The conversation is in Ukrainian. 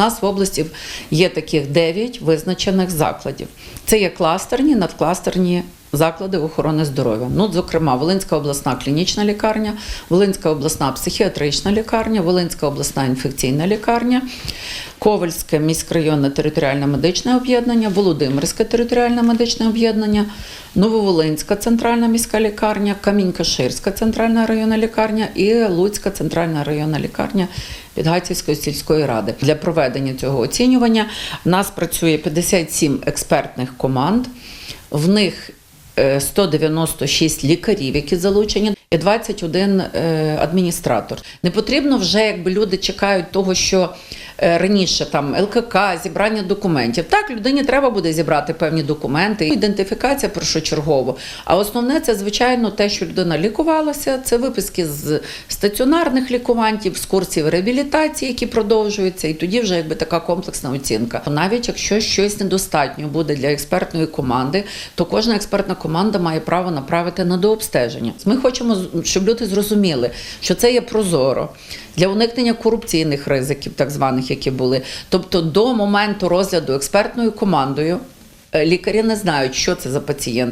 Нас в області є таких 9 визначених закладів. Це є кластерні, надкластерні заклади охорони здоров'я. Ну, зокрема, Волинська обласна клінічна лікарня, Волинська обласна психіатрична лікарня, Волинська обласна інфекційна лікарня, Ковальське міськрайонне територіальне медичне об'єднання, Володимирське територіальне медичне об'єднання, Нововолинська центральна міська лікарня, Камінь-Каширська центральна районна лікарня і Луцька центральна районна лікарня Підгайцівської сільської ради. Для проведення цього оцінювання в нас працює 57 експертних команд. В них 196 лікарів, які залучені, і 21 е, адміністратор. Не потрібно вже, якби люди чекають того, що е, раніше там ЛКК, зібрання документів. Так, людині треба буде зібрати певні документи, ідентифікація першочергово. А основне це, звичайно, те, що людина лікувалася, це виписки з стаціонарних лікувантів, з курсів реабілітації, які продовжуються, і тоді вже якби така комплексна оцінка. Навіть якщо щось недостатньо буде для експертної команди, то кожна експертна команда має право направити на дообстеження. Ми хочемо, щоб люди зрозуміли, що це є прозоро для уникнення корупційних ризиків, так званих, які були. Тобто, до моменту розгляду експертною командою. е, Лікарі не знають, що це за пацієнт.